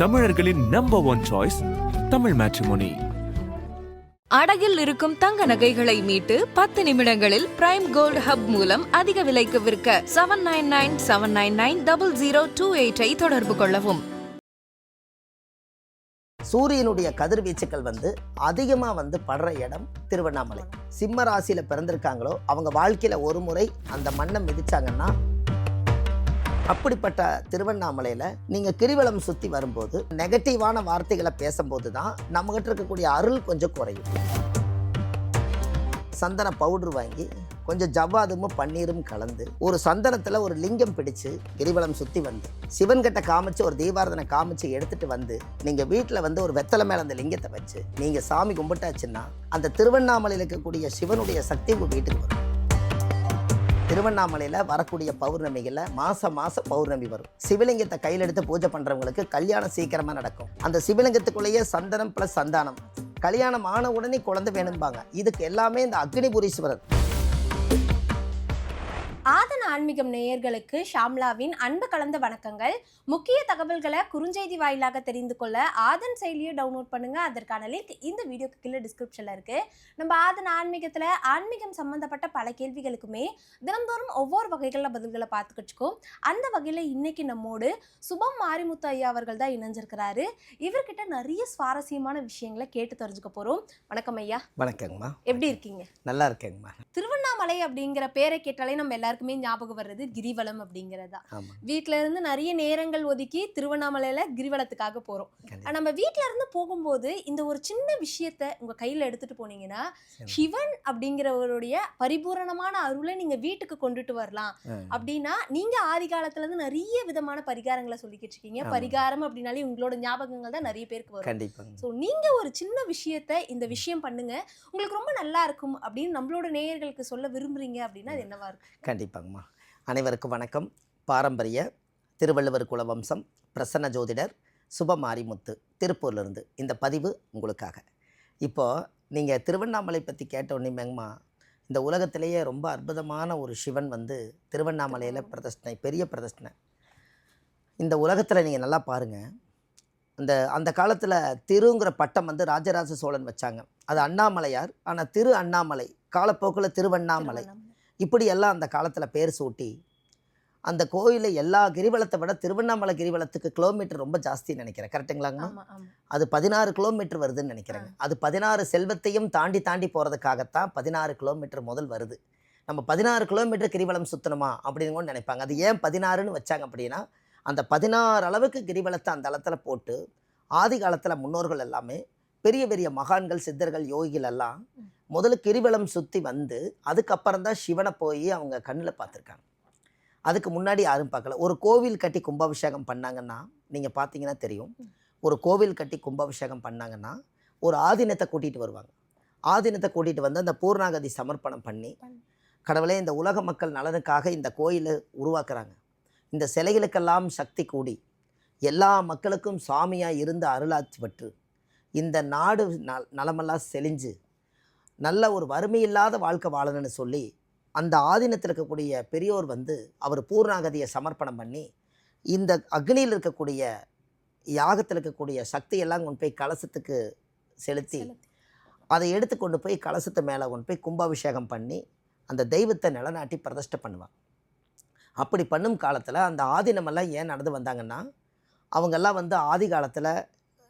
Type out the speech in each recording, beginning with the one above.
தமிழர்களின் number one choice Tamil matrimony அடகில் இருக்கும் தங்க நகைகளை மீட்டு பத்து நிமிடங்களில் பிரைம் கோல்ட் ஹப் மூலம் அதிக விலைக்கு விற்க seven nine nine seven nine nine double zero two எயிட்டை தொடர்பு கொள்ளவும். சூரியனுடைய கதிர்வீச்சுக்கள் வந்து அதிகமாக வந்து படுற இடம் திருவண்ணாமலை. சிம்ம ராசியில் பிறந்திருக்காங்களோ அவங்க வாழ்க்கையில் ஒரு முறை அந்த மண்ணை மிதிச்சாங்கன்னா அப்படிப்பட்ட திருவண்ணாமலையில் நீங்கள் கிரிவலம் சுற்றி வரும்போது நெகட்டிவான வார்த்தைகளை பேசும்போது தான் நம்மகிட்ட இருக்கக்கூடிய அருள் கொஞ்சம் குறையும். சந்தன பவுடர் வாங்கி கொஞ்சம் ஜவ்வாதுமும் பன்னீரும் கலந்து ஒரு சந்தனத்தில் ஒரு லிங்கம் பிடிச்சு கிரிவலம் சுற்றி வந்து சிவன்கிட்ட காமிச்சு ஒரு தீபாரதனை காமிச்சு எடுத்துட்டு வந்து நீங்கள் வீட்டில் வந்து ஒரு வெத்தலை மேலே அந்த லிங்கத்தை வச்சு நீங்கள் சாமி கும்பிட்டாச்சுன்னா அந்த திருவண்ணாமலையில் இருக்கக்கூடிய சிவனுடைய சக்தி உங்கள் வீட்டுக்கு வரும். திருவண்ணாமலையில் வரக்கூடிய பௌர்ணமிகளில் மாதம் மாதம் பௌர்ணமி வரும். சிவலிங்கத்தை கையில் எடுத்து பூஜை பண்ணுறவங்களுக்கு கல்யாணம் சீக்கிரமாக நடக்கும். அந்த சிவலிங்கத்துக்குள்ளேயே சந்தனம் ப்ளஸ் சந்தானம். கல்யாணம் ஆன உடனே குழந்தை வேணும்பாங்க. இதுக்கு எல்லாமே இந்த அக்னிபுரீஸ்வரர். ஆதன ஆன்மீகம் நேயர்களுக்கு ஷாம்லாவின் அன்பு கலந்த வணக்கங்கள். முக்கிய தகவல்களை குறுஞ்செய்தி வாயிலாக தெரிந்து கொள்ள ஆதன் செயலியை டவுன்லோட் பண்ணுங்க. அதற்கான லிங்க் இந்த வீடியோக்கு கீழே டிஸ்கிரிப்ஷனில் இருக்கு. நம்ம ஆதன் ஆன்மீகத்தில் ஆன்மீகம் சம்பந்தப்பட்ட பல கேள்விகளுக்குமே தினந்தோறும் ஒவ்வொரு வகைகளில் பதில்களை பார்த்துக்கிச்சுக்கோம் அந்த வகையில் இன்னைக்கு நம்மோடு சுபம் மாரிமுத்து ஐயா அவர்கள் தான் இணைஞ்சிருக்கிறாரு. இவர்கிட்ட நிறைய சுவாரஸ்யமான விஷயங்களை கேட்டு தெரிஞ்சுக்க போகிறோம் வணக்கம் ஐயா. வணக்கங்கம்மா. எப்படி இருக்கீங்க? நல்லா இருக்கேங்கம்மா. திருவண்ணாமலை அப்படிங்கிற பேரை கேட்டாலே நம்ம எல்லாருக்குமே ஞாபகம் வர்றது கிரிவலம் அப்படிங்கிறதா வீட்ல இருந்து நிறைய நேரங்கள் ஒதுக்கி திருவண்ணாமலையில கிரிவலத்துக்காக போறோம். நம்ம வீட்ல இருந்து போகும்போது இந்த ஒரு சின்ன விஷயத்த உங்க கையில எடுத்துட்டு போனீங்கன்னா சிவன் அப்படிங்கிறவருடைய பரிபூரணமான அருளை நீங்க வீட்டுக்கு கொண்டுட்டு வரலாம். அப்படின்னா நீங்க ஆதி காலத்துல இருந்து நிறைய விதமான பரிகாரங்களை சொல்லிக்கிட்டு இருக்கீங்க. பரிகாரம் அப்படின்னாலே உங்களோட ஞாபகங்கள் தான் நிறைய பேருக்கு வரும். கண்டிப்பாங்க. ஸோ நீங்க ஒரு சின்ன விஷயத்த இந்த விஷயம் பண்ணுங்க. உங்களுக்கு ரொம்ப நல்லா இருக்கும் அப்படின்னு நம்மளோட நேயர்களுக்கு சொல்ல விரும்புறீங்க அப்படின்னா அது என்னவா இருக்கும்? கண்டிப்பாங்கம்மா அனைவருக்கும் வணக்கம். பாரம்பரிய திருவள்ளுவர் குலவம்சம் பிரசன்ன ஜோதிடர் சுபமாரிமுத்து திருப்பூர்லேருந்து இந்த பதிவு உங்களுக்காக. இப்போது நீங்கள் திருவண்ணாமலை பற்றி கேட்ட உடனேமேங்கம்மா இந்த உலகத்திலேயே ரொம்ப அற்புதமான ஒரு சிவன் வந்து திருவண்ணாமலையில் பிரதிஷ்டனை பெரிய பிரதிஷ்டனை இந்த உலகத்தில் நீங்கள் நல்லா பாருங்கள் அந்த அந்த காலத்தில் திருங்கிற பட்டம் வந்து ராஜராஜ சோழன் வச்சாங்க. அது அண்ணாமலையார் ஆனால் திரு அண்ணாமலை காலப்போக்கில் திருவண்ணாமலை. இப்படி எல்லாம் அந்த காலத்தில் பேர் சூட்டி அந்த கோயிலில் எல்லா கிரிவலத்தை விட திருவண்ணாமலை கிரிவலத்துக்கு கிலோமீட்டர் ரொம்ப ஜாஸ்தின்னு நினைக்கிறேன். கரெக்டுங்களாங்கம்மா அது பதினாறு கிலோமீட்டர் வருதுன்னு நினைக்கிறேங்க. அது பதினாறு செல்வத்தையும் தாண்டி தாண்டி போகிறதுக்காகத்தான் பதினாறு கிலோமீட்டர் முதல் வருது. நம்ம பதினாறு கிலோமீட்டர் கிரிவலம் சுற்றணுமா அப்படின்னு கூட நினைப்பாங்க. அது ஏன் பதினாறுன்னு வச்சாங்க அப்படின்னா அந்த பதினாறு அளவுக்கு கிரிவலத்தை அந்த அளத்தில் போட்டு ஆதி காலத்தில் முன்னோர்கள் எல்லாமே பெரிய பெரிய மகான்கள் சித்தர்கள் யோகிகள் எல்லாம் முதல்ல கிரிவலம் சுற்றி வந்து அதுக்கப்புறம் தான் சிவனை போய் அவங்க கண்ணில் பார்த்துருக்காங்க. அதுக்கு முன்னாடி யாரும் பார்க்கல. ஒரு கோவில் கட்டி கும்பாபிஷேகம் பண்ணாங்கன்னா நீங்கள் பார்த்தீங்கன்னா தெரியும். ஒரு கோவில் கட்டி கும்பாபிஷேகம் பண்ணாங்கன்னா ஒரு ஆதீனத்தை கூட்டிகிட்டு வருவாங்க. ஆதீனத்தை கூட்டிகிட்டு வந்து அந்த பூர்ணாகதி சமர்ப்பணம் பண்ணி கடவுளே இந்த உலக மக்கள் நலனுக்காக இந்த கோயிலை உருவாக்குறாங்க. இந்த சிலைகளுக்கெல்லாம் சக்தி கூடி எல்லா மக்களுக்கும் சாமியாக இருந்து அருளாட்சி பெற்று இந்த நாடு நலமெல்லாம் செழிஞ்சு நல்ல ஒரு வறுமையில்லாத வாழ்க்கை வாழணும்னு சொல்லி அந்த ஆதீனத்தில் இருக்கக்கூடிய பெரியோர் வந்து அவர் பூர்ணாகதியை சமர்ப்பணம் பண்ணி இந்த அக்னியில் இருக்கக்கூடிய யாகத்தில் இருக்கக்கூடிய சக்தியெல்லாம் கொண்டு போய் கலசத்துக்கு செலுத்தி அதை எடுத்து கொண்டு போய் கலசத்து மேலே கொண்டு போய் கும்பாபிஷேகம் பண்ணி அந்த தெய்வத்தை நிலநாட்டி பிரதிஷ்டை பண்ணுவாங்க அப்படி பண்ணும் காலத்தில் அந்த ஆதீனமெல்லாம் ஏன் நடந்து வந்தாங்கன்னா அவங்கெல்லாம் வந்து ஆதி காலத்தில்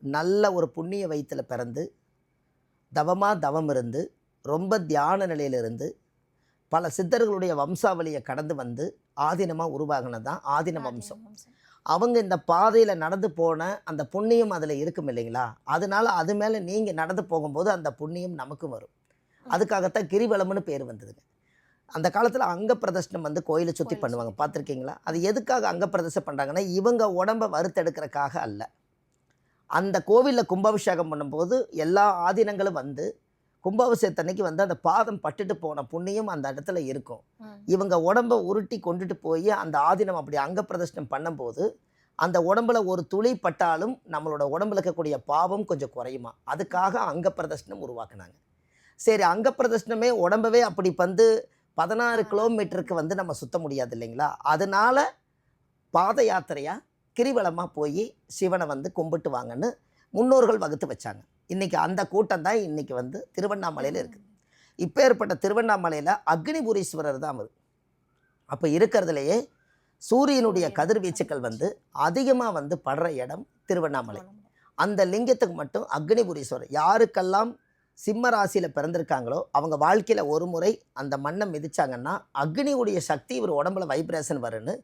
நல்ல ஒரு புண்ணிய வயிற்றில் பிறந்து தவமாக தவம் இருந்து ரொம்ப தியான நிலையிலிருந்து பல சித்தர்களுடைய வம்சாவளியை கடந்து வந்து ஆதீனமாக உருவாகினது தான் ஆதீன வம்சம். அவங்க இந்த பாதையில் நடந்து போன அந்த புண்ணியம் அதில் இருக்கும் இல்லைங்களா? அதனால அது மேலே நீங்கள் நடந்து போகும்போது அந்த புண்ணியம் நமக்கும் வரும். அதுக்காகத்தான் கிரிவலம்னு பேர் வந்ததுங்க. அந்த காலத்தில் அங்க பிரதர்ஷனம் வந்து கோயிலை சுற்றி பண்ணுவாங்க. பார்த்துருக்கீங்களா? அது எதுக்காக அங்க பிரதர்ஷனம் பண்ணுறாங்கன்னா இவங்க உடம்பை வறுத்தெடுக்கிறதுக்காக அல்ல. அந்த கோவிலில் கும்பாபிஷேகம் பண்ணும்போது எல்லா ஆதீனங்களும் வந்து கும்பாபிஷேகத்தன்னைக்கு வந்து அந்த பாதம் பட்டுட்டு போன புண்ணியம் அந்த இடத்துல இருக்கும். இவங்க உடம்ப உருட்டி கொண்டுட்டு போய் அந்த ஆதீனம் அப்படி அங்க பிரதர்ஷனம் பண்ணும்போது அந்த உடம்புல ஒரு துளி பட்டாலும் நம்மளோட உடம்புல இருக்கக்கூடிய பாவம் கொஞ்சம் குறையுமா? அதுக்காக அங்க பிரதர்ஷனம் உருவாக்குனாங்க. சரி அங்க பிரதர்ஷனமே உடம்பவே அப்படி வந்து பதினாறு கிலோமீட்டருக்கு வந்து நம்ம சுத்த முடியாது இல்லைங்களா? அதனால பாத யாத்திரையா கிரிவலமாக போய் சிவனை வந்து கும்பிட்டு வாங்கன்னு முன்னோர்கள் வகுத்து வச்சாங்க. இன்றைக்கி அந்த கூட்டம் தான் இன்றைக்கி வந்து திருவண்ணாமலையில் இருக்குது இப்போ ஏற்பட்ட திருவண்ணாமலையில் அக்னிபுரீஸ்வரர் தான் அவர். அப்போ இருக்கிறதுலையே சூரியனுடைய கதிர்வீச்சுக்கள் வந்து அதிகமாக வந்து படுற இடம் திருவண்ணாமலை. அந்த லிங்கத்துக்கு மட்டும் அக்னிபுரீஸ்வரர். யாருக்கெல்லாம் சிம்ம ராசியில் பிறந்திருக்காங்களோ அவங்க வாழ்க்கையில் ஒரு முறை அந்த மண்ணை மிதிச்சாங்கன்னா அக்னியுடைய சக்தி இவர் உடம்புல வைப்ரேஷன் வரும்னு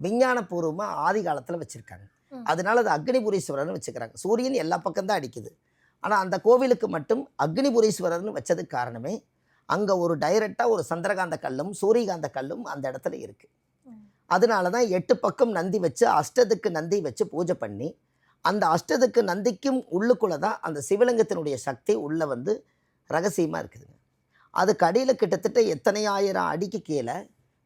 விஞ்ஞானபூர்வமாக ஆதி காலத்தில் வச்சுருக்காங்க. அதனால அது அக்னிபுரீஸ்வரர்னு வச்சுக்கிறாங்க. சூரியன் எல்லா பக்கம் தான் அடிக்குது. ஆனால் அந்த கோவிலுக்கு மட்டும் அக்னிபுரீஸ்வரர்னு வச்சதுக்கு காரணமே அங்கே ஒரு டைரெக்டாக ஒரு சந்திரகாந்த கல்லும் சூரியகாந்த கல்லும் அந்த இடத்துல இருக்குது. அதனால தான் எட்டு பக்கம் நந்தி வச்சு அஷ்டத்துக்கு நந்தி வச்சு பூஜை பண்ணி அந்த அஷ்டத்துக்கு நந்திக்கும் உள்ளுக்குள்ளே தான் அந்த சிவலிங்கத்தினுடைய சக்தி உள்ளே வந்து ரகசியமாக இருக்குதுங்க. அதுக்கு அடியில் கிட்டத்தட்ட எத்தனை ஆயிரம் அடிக்கு கீழே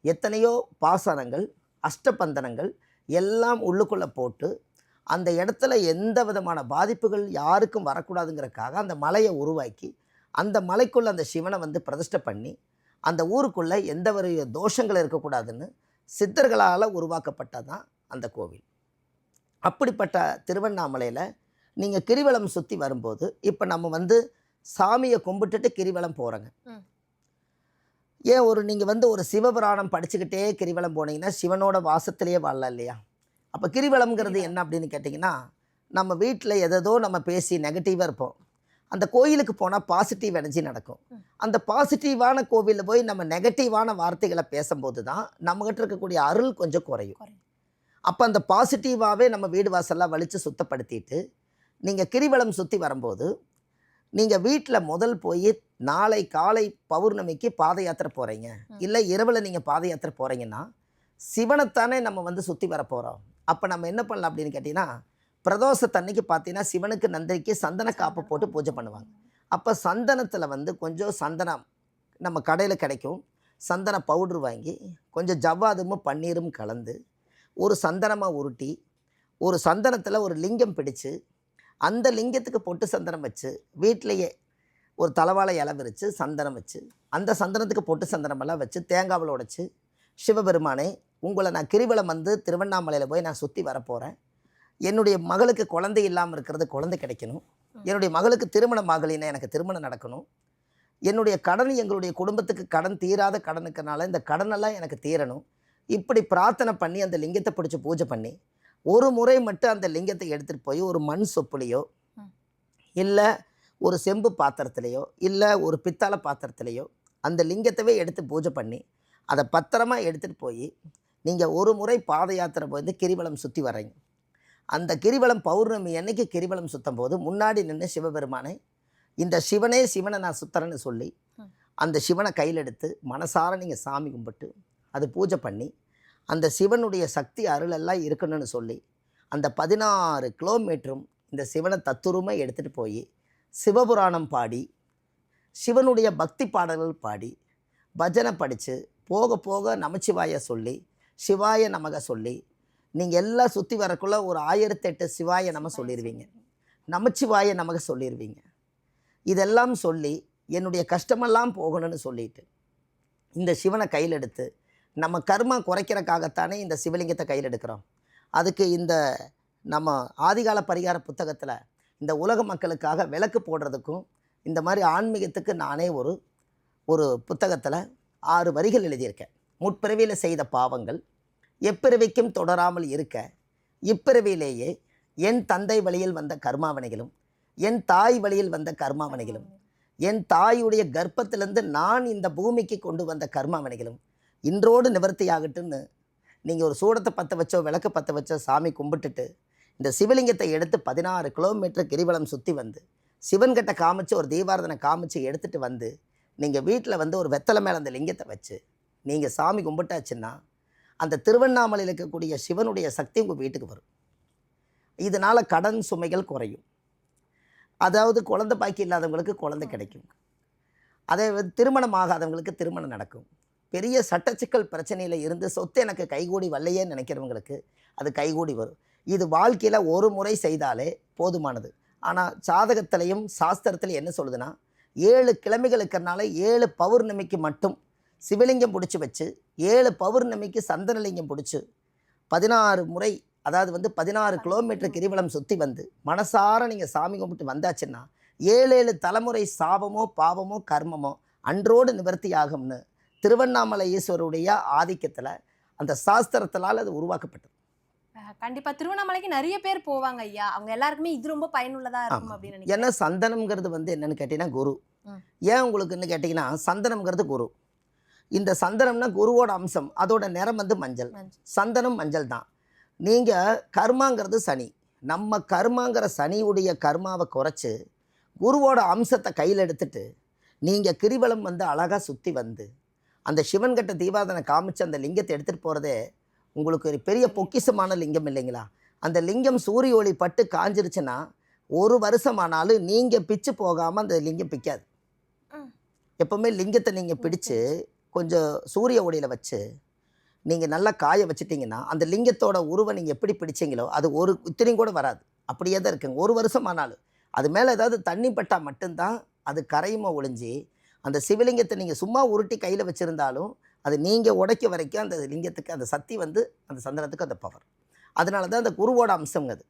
எத்தனையோ பாசனங்கள் அஷ்டபந்தனங்கள் எல்லாம் உள்ளுக்குள்ளே போட்டு அந்த இடத்துல எந்த விதமான பாதிப்புகள் யாருக்கும் வரக்கூடாதுங்கிறக்காக அந்த மலையை உருவாக்கி அந்த மலைக்குள்ளே அந்த சிவனை வந்து பிரதிஷ்டை பண்ணி அந்த ஊருக்குள்ளே எந்த ஒரு தோஷங்கள் இருக்கக்கூடாதுன்னு சித்தர்களால் உருவாக்கப்பட்டது தான் அந்த கோவில். அப்படிப்பட்ட திருவண்ணாமலையில் நீங்கள் கிரிவலம் சுற்றி வரும்போது இப்போ நம்ம வந்து சாமியை கும்பிட்டுட்டு கிரிவலம் போகிறோங்க ஏன் ஒரு நீங்கள் வந்து ஒரு சிவபுராணம் படிச்சுக்கிட்டே கிரிவலம் போனீங்கன்னா சிவனோட வாசத்திலேயே வாழலாம் இல்லையா? அப்போ கிரிவலம்ங்கிறது என்ன அப்படின்னு கேட்டிங்கன்னா நம்ம வீட்டில் எதோ நம்ம பேசி நெகட்டிவாக இருப்போம். அந்த கோயிலுக்கு போனால் பாசிட்டிவ் எனர்ஜி நடக்கும். அந்த பாசிட்டிவான கோவிலில் போய் நம்ம நெகட்டிவான வார்த்தைகளை பேசும்போது தான் நம்மகிட்ட இருக்கக்கூடிய அருள் கொஞ்சம் குறையும். குறையும். அப்போ அந்த பாசிட்டிவாகவே நம்ம வீடு வாசல்லாம் வலித்து சுத்தப்படுத்திட்டு நீங்கள் கிரிவலம் சுற்றி வரும்போது நீங்கள் வீட்டில் முதல் போய் நாளை காலை பௌர்ணமிக்கு பாத யாத்திரை போகிறீங்க. இல்லை இரவில் நீங்கள் பாத யாத்திரை போகிறீங்கன்னா சிவனைத்தானே நம்ம வந்து சுற்றி வர போகிறோம் அப்போ நம்ம என்ன பண்ணலாம் அப்படின்னு கேட்டிங்கன்னா பிரதோஷத்தன்னைக்கு பார்த்தீங்கன்னா சிவனுக்கு நந்திரிக்கு சந்தன காப்பு போட்டு பூஜை பண்ணுவாங்க. அப்போ சந்தனத்தில் வந்து கொஞ்சம் சந்தனம் நம்ம கடையில் கிடைக்கும். சந்தன பவுட்ரு வாங்கி கொஞ்சம் ஜவ்வாதுமும் பன்னீரும் கலந்து ஒரு சந்தனமாக உருட்டி ஒரு சந்தனத்தில் ஒரு லிங்கம் பிடிச்சு அந்த லிங்கத்துக்கு பொட்டு சந்தனம் வச்சு வீட்டிலையே ஒரு தலவாழை இலை விரித்து சந்தனம் வச்சு அந்த சந்தனத்துக்கு பொட்டு சந்தனமெல்லாம் வச்சு தேங்காவில் உடைச்சு சிவபெருமானே உங்களை நான் கிரிவலம் வந்து திருவண்ணாமலையில் போய் நான் சுற்றி வரப்போகிறேன் என்னுடைய மகளுக்கு குழந்தை இல்லாமல் இருக்கிறது குழந்தை கிடைக்கணும். என்னுடைய மகளுக்கு திருமணம் ஆகலைன்னா எனக்கு திருமணம் நடக்கணும். என்னுடைய கடன் எங்களுடைய குடும்பத்துக்கு கடன் தீராத கடனுக்கனால இந்த கடனெல்லாம் எனக்கு தீரணும். இப்படி பிரார்த்தனை பண்ணி அந்த லிங்கத்தை பிடிச்சி பூஜை பண்ணி ஒரு முறை மட்டும் அந்த லிங்கத்தை எடுத்துகிட்டு போய் ஒரு மண் சொப்புலையோ. இல்லை ஒரு செம்பு பாத்திரத்துலேயோ இல்லை ஒரு பித்தளை பாத்திரத்துலேயோ அந்த லிங்கத்தவே எடுத்து பூஜை பண்ணி அதை பத்திரமா எடுத்துகிட்டு போய் நீங்கள் ஒரு முறை பாத யாத்திரை போய் கிரிவலம் சுற்றி வர்றீங்க அந்த கிரிவலம் பௌர்ணமி அன்னைக்கு கிரிவலம் சுத்தும் போது முன்னாடி நின்று சிவபெருமானை இந்த சிவனே சிவனை நான் சுத்துறேன்னு சொல்லி. அந்த சிவனை கையில் எடுத்து மனசார நீங்கள் சாமி கும்பிட்டு அது பூஜை பண்ணி அந்த சிவனுடைய சக்தி அருளெல்லாம் இருக்கணும்னு சொல்லி அந்த பதினாறு கிலோமீட்டரும் இந்த சிவனை தத்துருமை எடுத்துகிட்டு போய் சிவபுராணம் பாடி சிவனுடைய பக்தி பாடல்கள் பாடி பஜனை படித்து போக போக நமச்சிவாய சொல்லி சிவாய நமக சொல்லி நீங்கள் எல்லாம் சுற்றி வரக்குள்ள ஒரு ஆயிரத்தெட்டு சிவாய நம சொல்லிடுவீங்க நமச்சிவாய நமக சொல்லிடுவீங்க இதெல்லாம் சொல்லி என்னுடைய கஷ்டமெல்லாம் போகணும்னு சொல்லிட்டு இந்த சிவனை கையில் எடுத்து நம்ம கர்மா குறைக்கிறக்காகத்தானே இந்த சிவலிங்கத்தை கையில் எடுக்கிறோம். அதுக்கு இந்த நம்ம ஆதிகால பரிகார புத்தகத்தில் இந்த உலக மக்களுக்காக விளக்கு போடுறதுக்கும் இந்த மாதிரி ஆன்மீகத்துக்கு நானே ஒரு ஒரு புத்தகத்தில் ஆறு வரிகள் எழுதியிருக்கேன். முற்பிறவியில் செய்த பாவங்கள் எப்பிறவிக்கும் தொடராமல் இருக்க இப்பிறவியிலேயே என் தந்தை வழியில் வந்த கர்மாவனைகளும் என் தாய் வழியில் வந்த கர்மாவனைகளும் என் தாயுடைய கர்ப்பத்திலிருந்து நான் இந்த பூமிக்கு கொண்டு வந்த கர்மாவனைகளும் இன்றோடு நிவர்த்தி ஆகட்டுன்னு நீங்கள் ஒரு சூடத்தை பற்ற வச்சோ விளக்கு பற்ற வச்சோ சாமி கும்பிட்டுட்டு இந்த சிவலிங்கத்தை எடுத்து பதினாறு கிலோமீட்டர் கிரிவலம் சுற்றி வந்து சிவன்கிட்ட காமிச்சு ஒரு தீபாரதனை காமிச்சு எடுத்துகிட்டு வந்து நீங்கள் வீட்டில் வந்து ஒரு வெத்தலை மேலே அந்த லிங்கத்தை வச்சு நீங்கள் சாமி கும்பிட்டாச்சுன்னா அந்த திருவண்ணாமலையில் இருக்கக்கூடிய சிவனுடைய சக்தி உங்கள் வீட்டுக்கு வரும். இதனால் கடன் சுமைகள் குறையும். அதாவது குழந்தை பாக்கி இல்லாதவங்களுக்கு குழந்தை கிடைக்கும். அதே திருமணம் ஆகாதவங்களுக்கு திருமணம் நடக்கும். பெரிய சட்டச்சிக்கல் பிரச்சனையில் இருந்து சொத்து எனக்கு கைகூடி வரலையே நினைக்கிறவங்களுக்கு அது கைகூடி வரும். இது வாழ்க்கையில் ஒரு முறை செய்தாலே போதுமானது. ஆனால் சாதகத்திலையும் சாஸ்திரத்திலையும் என்ன சொல்லுதுன்னா ஏழு கிழமைகள் இருக்கிறனால ஏழு பௌர்ணமிக்கு மட்டும் சிவலிங்கம் பிடிச்சி வச்சு ஏழு பௌர்ணமிக்கு சந்தனலிங்கம் பிடிச்சி பதினாறு முறை அதாவது வந்து பதினாறு கிலோமீட்டர் கிரிவலம் சுற்றி வந்து மனசார நீங்கள் சாமி கும்பிட்டு வந்தாச்சுன்னா ஏழு ஏழு தலைமுறை சாபமோ பாவமோ கர்மமோ அன்றோடு நிவர்த்தி ஆகும்னு திருவண்ணாமலை ஈஸ்வருடைய ஆதிக்கத்தில் அந்த சாஸ்திரத்தினால் அது உருவாக்கப்பட்டது. அஹ் கண்டிப்பா. திருவண்ணாமலைக்கு நிறைய பேர் போவாங்க ஐயா. அவங்க எல்லாருக்குமே இது ரொம்ப பயனுள்ளதா இருக்கும். அப்படின்னு ஏன்னா சந்தனம்ங்கிறது வந்து என்னன்னு கேட்டிங்கன்னா குரு. ஏன் உங்களுக்குன்னு கேட்டிங்கன்னா சந்தனம்ங்கிறது குரு. இந்த சந்தனம்னா குருவோட அம்சம். அதோட நிறம் வந்து மஞ்சள். மஞ்சள். சந்தனம் மஞ்சள் தான். நீங்கள் கர்மாங்கிறது சனி. நம்ம கர்மாங்கிற சனியுடைய கர்மாவை குறைச்சி குருவோட அம்சத்தை கையில் எடுத்துட்டு நீங்கள் கிரிவலம் வந்து அழகாக சுற்றி வந்து அந்த சிவன் கட்ட தீபாதனை காமிச்சு அந்த லிங்கத்தை எடுத்துகிட்டு போகிறதே உங்களுக்கு ஒரு பெரிய பொக்கிஷமான லிங்கம் இல்லைங்களா? அந்த லிங்கம் சூரிய ஒளி பட்டு காஞ்சிருச்சுன்னா ஒரு வருஷம் ஆனாலும் நீங்கள் பிச்சு போகாமல் அந்த லிங்கம் பிக்காது. எப்போவுமே லிங்கத்தை நீங்கள் பிடிச்சு கொஞ்சம் சூரிய ஒளியில் வச்சு நீங்கள் நல்லா காய வச்சிட்டிங்கன்னா அந்த லிங்கத்தோட உருவை நீங்கள் எப்படி பிடிச்சீங்களோ அது ஒரு இத்தனையும் கூட வராது. அப்படியே தான் இருக்குங்க. ஒரு வருஷம் ஆனாலும் அது மேலே ஏதாவது தண்ணி பட்டால் மட்டும்தான் அது கரையுமா ஒளிஞ்சு அந்த சிவலிங்கத்தை நீங்கள் சும்மா உருட்டி கையில் வச்சுருந்தாலும் அது நீங்கள் உடைக்க வரைக்கும் அந்த லிங்கத்துக்கு அந்த சக்தி வந்து அந்த சந்தனத்துக்கு அந்த பவர் அதனால தான் அந்த குருவோட அம்சங்க அது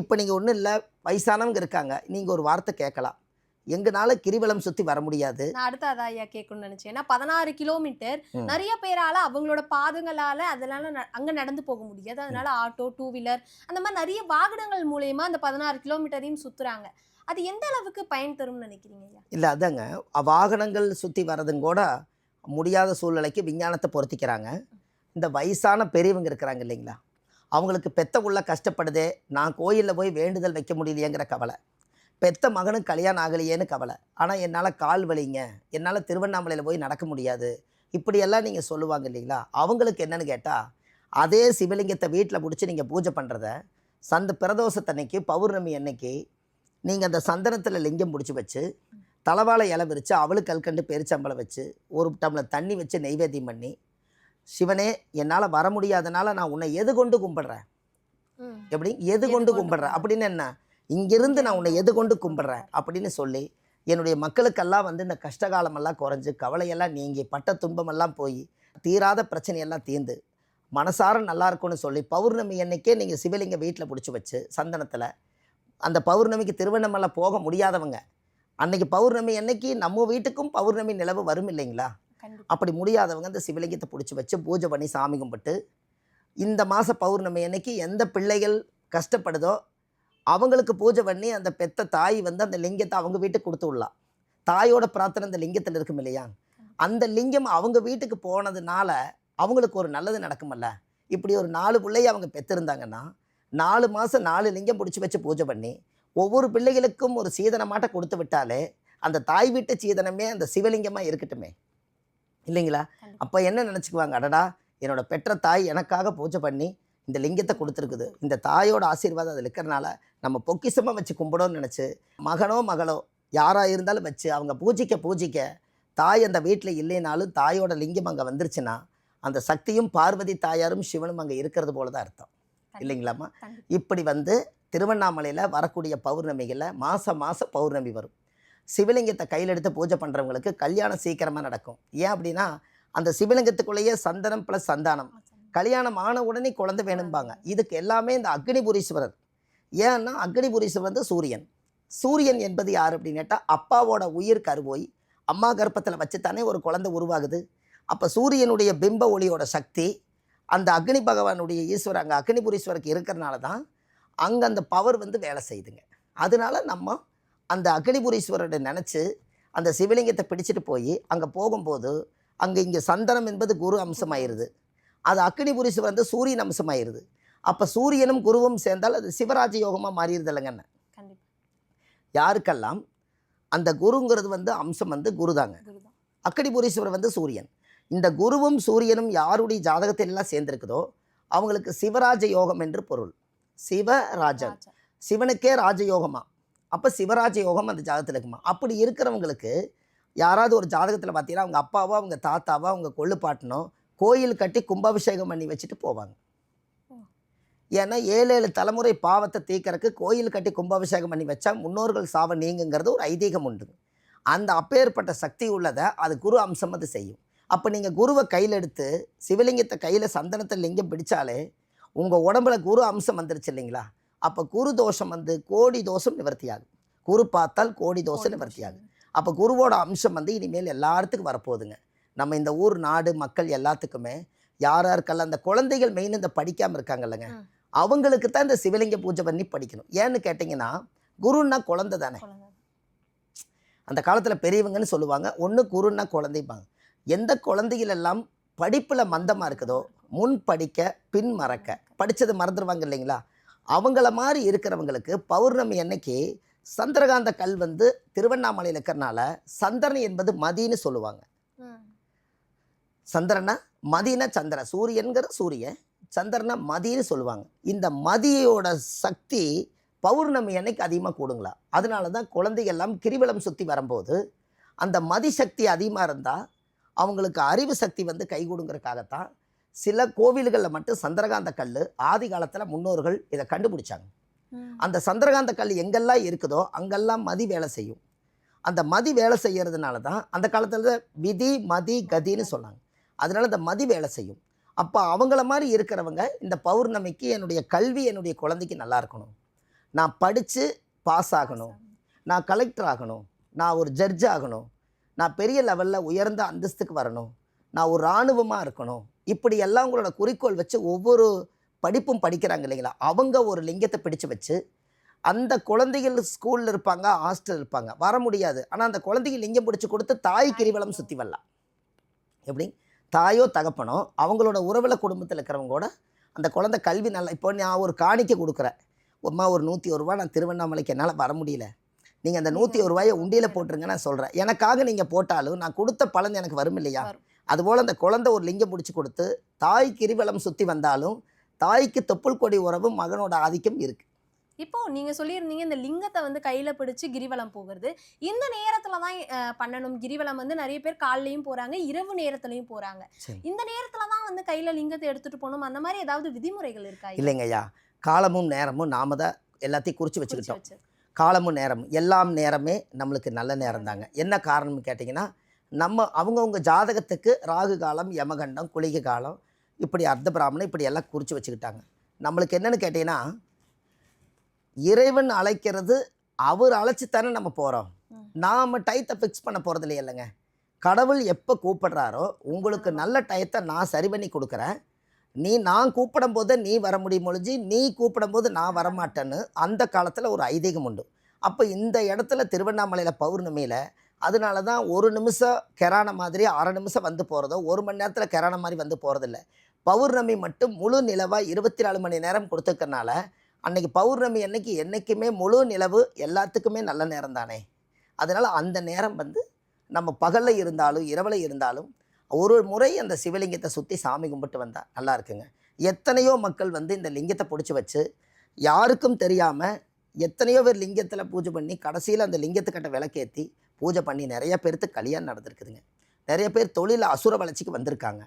இப்போ நீங்கள் ஒன்றும் இல்லை வயசானவங்க இருக்காங்க நீங்கள் ஒரு வார்த்தை கேட்கலாம். எங்களால் கிரிவலம் சுற்றி வர முடியாது. நான் அடுத்த அதான் ஐயா கேட்கணும்னு நினைச்சேன். ஏன்னா பதினாறு கிலோமீட்டர். நிறைய பேரால அவங்களோட பாதங்களால அதனால அங்க நடந்து போக முடியாது. அதனால ஆட்டோ டூ வீலர் அந்த மாதிரி நிறைய வாகனங்கள் மூலயமா அந்த பதினாறு கிலோமீட்டரையும் சுத்துறாங்க. அது எந்த அளவுக்கு பயன் தரும்னு நினைக்கிறீங்க ஐயா? இல்லை அதாங்க. வாகனங்கள் சுற்றி வர்றதுங்க கூட முடியாத சூழ்நிலைக்கு விஞ்ஞானத்தை பொருத்திக்கிறாங்க. இந்த வயசான பெரியவங்க இருக்கிறாங்க இல்லைங்களா? அவங்களுக்கு பெத்த உள்ள கஷ்டப்படுதே நான் கோயிலில் போய் வேண்டுதல் வைக்க முடியலையேங்கிற கவலை. பெத்த மகனுக்கு கல்யாணம் ஆகலையேன்னு கவலை. ஆனால் என்னால் கால் வலிங்க. என்னால் திருவண்ணாமலையில் போய் நடக்க முடியாது. இப்படியெல்லாம் நீங்கள் சொல்லுவாங்க இல்லைங்களா? அவங்களுக்கு என்னன்னு கேட்டால் அதே சிவலிங்கத்தை வீட்டில் பிடிச்சி நீங்கள் பூஜை பண்ணுறத சந்த பிரதோஷத்தன்னைக்கு பௌர்ணமி அன்னைக்கு நீங்கள் அந்த சந்தனத்தில் லிங்கம் பிடிச்சி வச்சு தலவாழை இலை விரித்து அவளுக்கு கல்கண்டு பெருச்சம்பளம் வச்சு ஒரு டம்ளர் தண்ணி வச்சு நெய்வேத்தியம் பண்ணி சிவனே என்னால் வர முடியாதனால நான் உன்னை எது கொண்டு கும்பிடுறேன். எப்படி? எது கொண்டு கும்பிடுறேன்? அப்படின்னு என்ன? இங்கிருந்து நான் உன்னை எது கொண்டு கும்பிடுறேன்? அப்படின்னு சொல்லி என்னுடைய மக்களுக்கெல்லாம் வந்து இந்த கஷ்டகாலமெல்லாம் குறைஞ்சு கவலையெல்லாம் நீங்கி பட்ட துன்பமெல்லாம் போய் தீராத பிரச்சனையெல்லாம் தீர்ந்து மனசார நல்லா இருக்கும்னு சொல்லி பௌர்ணமி அன்னைக்கே நீங்கள் சிவலிங்க வீட்டில் பிடிச்சி வச்சு சந்தனத்தில் அந்த பௌர்ணமிக்கு திருவண்ணாமலை போக முடியாதவங்க. அன்னைக்கு பௌர்ணமி அன்னைக்கு நம்ம வீட்டுக்கும் பௌர்ணமி நிலவு வரும் இல்லைங்களா? அப்படி முடியாதவங்க இந்த சிவலிங்கத்தை பிடிச்சி வச்சு பூஜை பண்ணி சாமி கும்பிட்டு இந்த மாத பௌர்ணமி அன்னைக்கு எந்த பிள்ளைகள் கஷ்டப்படுதோ அவங்களுக்கு பூஜை பண்ணி அந்த பெத்த தாய் வந்து அந்த லிங்கத்தை அவங்க வீட்டுக்கு கொடுத்து விடலாம். தாயோட பிரார்த்தனை அந்த லிங்கத்தில் இருக்கும் இல்லையா? அந்த லிங்கம் அவங்க வீட்டுக்கு போனதுனால அவங்களுக்கு ஒரு நல்லது நடக்குமல்ல? இப்படி ஒரு நாலு பிள்ளைய அவங்க பெற்றிருந்தாங்கன்னா நாலு மாதம் நாலு லிங்கம் பிடிச்சி வச்சு பூஜை பண்ணி ஒவ்வொரு பிள்ளைகளுக்கும் ஒரு சீதனமாட்ட கொடுத்து விட்டாலே அந்த தாய் வீட்டு சீதனமே அந்த சிவலிங்கமாக இருக்கட்டுமே. இல்லைங்களா. அப்போ என்ன நினச்சிக்குவாங்க? அடடா என்னோட பெற்ற தாய் எனக்காக பூஜை பண்ணி இந்த லிங்கத்தை கொடுத்துருக்குது. இந்த தாயோட ஆசீர்வாதம் அதில் இருக்கிறனால நம்ம பொக்கிஷமாக வச்சு கும்பிடோன்னு நினச்சி மகனோ மகளோ யாராக இருந்தாலும் வச்சு அவங்க பூஜிக்க பூஜிக்க தாய் அந்த வீட்டில் இல்லைனாலும் தாயோட லிங்கம் அங்கே வந்துருச்சுன்னா அந்த சக்தியும் பார்வதி தாயாரும் சிவனும் அங்கே இருக்கிறது போல தான் அர்த்தம். இல்லைங்களாம்மா? இப்படி வந்து திருவண்ணாமலையில் வரக்கூடிய பௌர்ணமிகளில் மாதம் மாதம் பௌர்ணமி வரும். சிவலிங்கத்தை கையில் எடுத்து பூஜை பண்ணுறவங்களுக்கு கல்யாணம் சீக்கிரமாக நடக்கும். ஏன் அப்படின்னா அந்த சிவலிங்கத்துக்குள்ளேயே சந்தனம் ப்ளஸ் சந்தானம். கல்யாணம் ஆன உடனே குழந்தை வேணும்பாங்க. இதுக்கு எல்லாமே இந்த அக்னிபுரீஸ்வரர். ஏன்னா அக்னிபுரீஸ்வரர் வந்து சூரியன். சூரியன் என்பது யார் அப்படின்னு கேட்டால் அப்பாவோட உயிர் கருவோய் அம்மா கர்ப்பத்தில் வச்சு தானே ஒரு குழந்தை உருவாகுது. அப்போ சூரியனுடைய பிம்ப ஒளியோட சக்தி அந்த அக்னி பகவானுடைய ஈஸ்வரர் அங்கே அக்னிபுரீஸ்வருக்கு இருக்கிறனால தான் அங்கே அந்த பவர் வந்து வேலை செய்யுதுங்க அதனால நம்ம அந்த அக்னிபுரீஸ்வரரை நினச்சி அந்த சிவலிங்கத்தை பிடிச்சிட்டு போய் அங்கே போகும்போது அங்கே இங்கே சந்தனம் என்பது குரு அம்சமாயிருது. அது அக்னிபுரீஸ்வரர் வந்து சூரியன் அம்சமாயிருது. அப்போ சூரியனும் குருவும் சேர்ந்தால் அது சிவராஜ யோகமாக மாறிடுது இல்லைங்கண்ண யாருக்கெல்லாம் அந்த குருங்கிறது வந்து அம்சம் வந்து குருதாங்க. குருதான். அக்கடிபுரீஸ்வரர் வந்து சூரியன். இந்த குருவும் சூரியனும் யாருடைய ஜாதகத்தில் எல்லாம் சேர்ந்திருக்குதோ அவங்களுக்கு சிவராஜ யோகம் என்று பொருள். சிவராஜன். ராஜா. சிவனுக்கே ராஜயோகமா அப்போ சிவராஜ யோகம் அந்த ஜாதகத்தில் இருக்குமா? அப்படி இருக்கிறவங்களுக்கு யாராவது ஒரு ஜாதகத்தில் பார்த்தீங்கன்னா அவங்க அப்பாவோ அவங்க தாத்தாவோ அவங்க கொள்ளுப்பாட்டனோ கோயில் கட்டி கும்பாபிஷேகம் பண்ணி வச்சுட்டு போவாங்க. ஏன்னா ஏழு ஏழு தலைமுறை பாவத்தை தீர்க்கறக்கு கோயில் கட்டி கும்பாபிஷேகம் பண்ணி வச்சா முன்னோர்கள் சாவ நீங்குங்கிறது ஒரு ஐதீகம் உண்டு. அந்த அப்பேற்பட்ட சக்தி உள்ளதை அது குரு அம்சம் அது செய்யும். அப்போ நீங்கள் குருவை கையில் எடுத்து சிவலிங்கத்தை கையில் சந்தனத்தை லிங்கம் பிடிச்சாலே உங்கள் உடம்புல குரு அம்சம் வந்துருச்சு இல்லைங்களா? அப்போ குரு தோஷம் வந்து கோடி தோஷம் நிவர்த்தி ஆகும் குரு பார்த்தால் கோடி தோஷம் நிவர்த்தி ஆகும் அப்போ குருவோட அம்சம் வந்து இனிமேல் எல்லாத்துக்கும் வரப்போகுதுங்க. நம்ம இந்த ஊர் நாடு மக்கள் எல்லாத்துக்குமே யார் யாருக்கெல்லாம் அந்த குழந்தைகள் மெயின் இந்த படிக்காமல் இருக்காங்க இல்லைங்க ம். அவங்களுக்கு தான் இந்த சிவலிங்க பூஜை பண்ணி படிக்கணும். ஏன்னு கேட்டிங்கன்னா குருன்னா குழந்தை தானே. அந்த காலத்தில் பெரியவங்கன்னு சொல்லுவாங்க ஒன்று குருன்னா குழந்தைப்பாங்க எந்த குழந்தைகள் எல்லாம் படிப்பில் மந்தமாக இருக்குதோ முன் படிக்க பின் மறக்க படித்தது மறந்துடுவாங்க இல்லைங்களா? அவங்கள மாதிரி இருக்கிறவங்களுக்கு பௌர்ணமி அன்னைக்கு சந்திரகாந்த கல் வந்து திருவண்ணாமலையில் இருக்கிறனால சந்திரன் என்பது மதின்னு சொல்லுவாங்க. சந்திரனா மதினா சந்திர சூரியன்கிற சூரியன் சந்திரனா மதின்னு சொல்லுவாங்க. இந்த மதியோட சக்தி பௌர்ணமி அன்னைக்கு அதிகமாக கூடுங்களா? அதனால தான் குழந்தைகள் எல்லாம் கிரிவலம் சுற்றி வரும்போது அந்த மதி சக்தி அதிகமாக இருந்தால் அவங்களுக்கு அறிவு சக்தி வந்து கைகூடுங்கிறதுக்காகத்தான் சில கோவில்களில் மட்டும் சந்திரகாந்த கல் ஆதி காலத்தில் முன்னோர்கள் இதை கண்டுபிடிச்சாங்க. அந்த சந்திரகாந்த கல் எங்கெல்லாம் இருக்குதோ அங்கெல்லாம் மதி வேலை செய்யும். அந்த மதி வேலை செய்யறதுனால தான் அந்த காலத்தில் விதி மதி கதின்னு சொன்னாங்க. அதனால இந்த மதி வேலை செய்யும். அப்போ அவங்கள மாதிரி இருக்கிறவங்க இந்த பௌர்ணமிக்கு என்னுடைய கல்வி என்னுடைய குழந்தைக்கு நல்லா இருக்கணும். நான் படித்து பாஸ் ஆகணும். நான் கலெக்டர் ஆகணும். நான் ஒரு ஜட்ஜ் ஆகணும். நான் பெரிய லெவலில் உயர்ந்த அந்தஸ்துக்கு வரணும். நான் ஒரு இராணுவமாக இருக்கணும். இப்படி எல்லாம் உங்களோட குறிக்கோள் வச்சு ஒவ்வொரு படிப்பும் படிக்கிறாங்க இல்லைங்களா? அவங்க ஒரு லிங்கத்தை பிடிச்சு வச்சு அந்த குழந்தைகள் ஸ்கூலில் இருப்பாங்க ஹாஸ்டல் இருப்பாங்க. வர முடியாது. ஆனால் அந்த குழந்தைகள் லிங்கம் பிடிச்சி கொடுத்து தாய் கிரிவலம் சுற்றி வரலாம். எப்படி? தாயோ தகப்பனோ அவங்களோட உறவில் குடும்பத்தில் இருக்கிறவங்க கூட அந்த குழந்தை கல்வி நல்லா இப்போ நான் ஒரு காணிக்கை கொடுக்குறேன். அம்மா ஒரு நூற்றி ஒரு ரூபா நான் திருவண்ணாமலைக்கு என்னால் வர முடியல. நீங்கள் அந்த நூற்றி ஒரு ரூபாயை உண்டியில் போட்டுருங்க நான் சொல்கிறேன் எனக்காக நீங்கள் போட்டாலும் நான் கொடுத்த பலன் எனக்கு வரும் இல்லையா. அதுபோல் அந்த குழந்தை ஒரு லிங்கம் பிடிச்சி கொடுத்து தாய் கிரிவலம் சுற்றி வந்தாலும் தாய்க்கு தொப்புள் கொடி உறவு மகனோட ஆதிக்கம் இருக்குது இப்போ நீங்க சொல்லியிருந்தீங்க இந்த லிங்கத்தை வந்து கையில பிடிச்சு கிரிவலம் போகிறது. இந்த நேரத்துல தான் பண்ணணும். கிரிவலம் வந்து நிறைய பேர் காலையும் போறாங்க இரவு நேரத்துலயும் போறாங்க. இந்த நேரத்துல தான் வந்து கையில லிங்கத்தை எடுத்துட்டு போகணும். அந்த மாதிரி ஏதாவது விதிமுறைகள் இருக்கா? இல்லைங்கய்யா. காலமும் நேரமும் நாம தான் எல்லாத்தையும் குறிச்சு வச்சுக்கிட்டோம். வச்சு. காலமும் நேரமும் எல்லாம் நேரமே நம்மளுக்கு நல்ல நேரம் தாங்க என்ன காரணம்னு கேட்டிங்கன்னா நம்ம அவங்கவுங்க ஜாதகத்துக்கு ராகு காலம் யமகண்டம் குளிகை காலம் இப்படி அர்த்த பிராமணம் இப்படி எல்லாம் குறித்து வச்சுக்கிட்டாங்க. நம்மளுக்கு என்னன்னு கேட்டிங்கன்னா இறைவன் அழைக்கிறது அவர் அழைச்சித்தானே நம்ம போகிறோம். நாம் டயத்தை ஃபிக்ஸ் பண்ண போகிறது இல்லைங்க. கடவுள் எப்போ கூப்பிடுறாரோ உங்களுக்கு நல்ல டயத்தை நான் சரி பண்ணி கொடுக்குறேன். நீ நான் கூப்பிடும் போது நீ வர முடியும் ஒழிஞ்சு நீ கூப்பிடும் போது நான் வரமாட்டேன்னு அந்த காலத்தில் ஒரு ஐதீகம் உண்டு. அப்போ இந்த இடத்துல திருவண்ணாமலையில் பௌர்ணமியில் அதனால தான் ஒரு நிமிஷம் கெரான மாதிரி அரை நிமிஷம் வந்து போகிறதோ ஒரு மணி நேரத்தில் கெரான மாதிரி வந்து போகிறதில்ல பௌர்ணமி மட்டும் முழு நிலவாக இருபத்தி நாலு மணி நேரம் கொடுத்துக்கறனால அன்னைக்கு பௌர்ணமி அன்னைக்கு என்றைக்குமே முழு நிலவு எல்லாத்துக்குமே நல்ல நேரம் தானே? அதனால் அந்த நேரம் வந்து நம்ம பகலில் இருந்தாலும் இரவில் இருந்தாலும் ஒரு முறை அந்த சிவலிங்கத்தை சுற்றி சாமி கும்பிட்டு வந்தால் நல்லா இருக்குங்க. எத்தனையோ மக்கள் வந்து இந்த லிங்கத்தை பிடிச்சி வச்சு யாருக்கும் தெரியாமல் எத்தனையோ பேர் லிங்கத்தில் பூஜை பண்ணி கடைசியில் அந்த லிங்கத்துக்கிட்ட விளக்கேற்றி பூஜை பண்ணி நிறைய பேர்த்து கல்யாணம் நடந்திருக்குதுங்க. நிறைய பேர் தொழில் அசுர வளர்ச்சிக்கு வந்திருக்காங்க.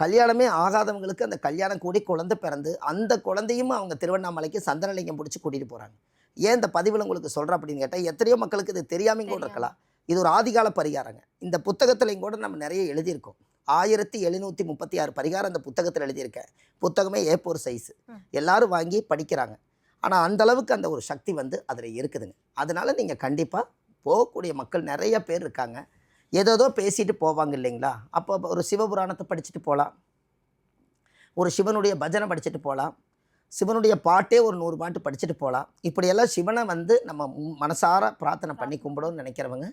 கல்யாணமே ஆகாதவங்களுக்கு அந்த கல்யாணம் கூடி குழந்தை பிறந்து அந்த குழந்தையும் அவங்க திருவண்ணாமலைக்கு சந்தனலிங்கம் பிடிச்சி கூட்டிகிட்டு போகிறாங்க ஏன் இந்த பதிவில் உங்களுக்கு சொல்கிறேன் அப்படின்னு கேட்டால் எத்தனையோ மக்களுக்கு இது தெரியாமையும் கூட இருக்கலாம். இது ஒரு ஆதிகால பரிகாரங்க. இந்த புத்தகத்துலையும் கூட நம்ம நிறைய எழுதியிருக்கோம். ஆயிரத்தி எழுநூற்றி முப்பத்தி ஆறு பரிகாரம் அந்த புத்தகத்தில் எழுதியிருக்கேன். புத்தகமே ஏ ஃபோர் சைஸு. எல்லாரும் வாங்கி படிக்கிறாங்க. ஆனால் அந்த அளவுக்கு அந்த ஒரு சக்தி வந்து அதில் இருக்குதுங்க. அதனால நீங்கள் கண்டிப்பாக போகக்கூடிய மக்கள் நிறைய பேர் இருக்காங்க. ஏதோதோ பேசிட்டு போவாங்க இல்லைங்களா? அப்போ ஒரு சிவபுராணத்தை படிச்சுட்டு போகலாம் ஒரு சிவனுடைய பஜனை படிச்சுட்டு போகலாம் சிவனுடைய பாட்டே ஒரு நூறு பாட்டு படிச்சுட்டு போகலாம் இப்படியெல்லாம் சிவனை வந்து நம்ம மனசார பிரார்த்தனை பண்ணி கும்பிடணும்னு நினைக்கிறவங்க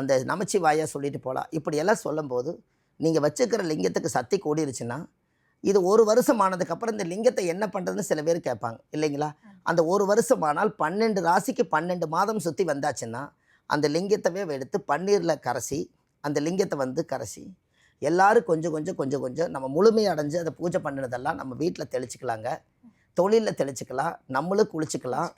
அந்த நமச்சிவாயா சொல்லிட்டு போகலாம் இப்படியெல்லாம் சொல்லும்போது நீங்கள் வச்சுக்கிற லிங்கத்துக்கு சக்தி கூடிருச்சுன்னா இது ஒரு வருஷம் ஆனதுக்கப்புறம் இந்த லிங்கத்தை என்ன பண்ணுறதுன்னு சில பேர் கேட்பாங்க. இல்லைங்களா? அந்த ஒரு வருஷம் ஆனால் பன்னெண்டு ராசிக்கு பன்னெண்டு மாதம் சுற்றி வந்தாச்சுன்னா அந்த லிங்கத்தவே எடுத்து பன்னீரில் கரைசி அந்த லிங்கத்தை வந்து கரைசி எல்லோரும் கொஞ்சம் கொஞ்சம் கொஞ்சம் கொஞ்சம் நம்ம முழுமையடைஞ்சு அதை பூஜை பண்ணினதெல்லாம் நம்ம வீட்டில் தெளிச்சுக்கலாங்க. தொழிலில் தெளிச்சுக்கலாம். நம்மளும் குளிச்சுக்கலாம்.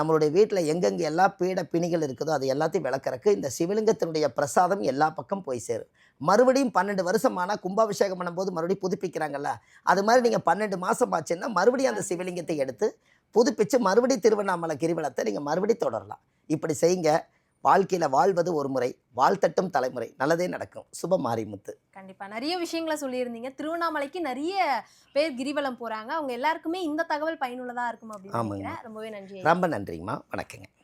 நம்மளுடைய வீட்டில் எங்கெங்கே எல்லா பீட பிணிகள் இருக்குதோ அது எல்லாத்தையும் விளக்கறக்கு இந்த சிவலிங்கத்தினுடைய பிரசாதம் எல்லா பக்கம் போய் சேரும். மறுபடியும் பன்னெண்டு வருஷம் ஆனால் கும்பாபிஷேகம் பண்ணும்போது மறுபடியும் புதுப்பிக்கிறாங்கல்ல அது மாதிரி நீங்கள் பன்னெண்டு மாதம் ஆச்சுன்னா மறுபடியும் அந்த சிவலிங்கத்தை எடுத்து புதுப்பிச்சு மறுபடியும் திருவண்ணாமலை கிரிவலத்தை நீங்கள் மறுபடியும் தொடரலாம். இப்படி செய்யுங்க. வாழ்க்கையில் வாழ்வது ஒரு முறை வாழ்த்தட்டும் தலைமுறை. நல்லதே நடக்கும். சுப மாரிமுத்து கண்டிப்பா. நிறைய விஷயங்களை சொல்லியிருந்தீங்க. திருவண்ணாமலைக்கு நிறைய பேர் கிரிவலம் போறாங்க. அவங்க எல்லாருக்குமே இந்த தகவல் பயனுள்ளதா இருக்கும் அப்படின்னு ரொம்பவே நன்றி ரொம்ப நன்றிங்கம்மா. வணக்கங்க.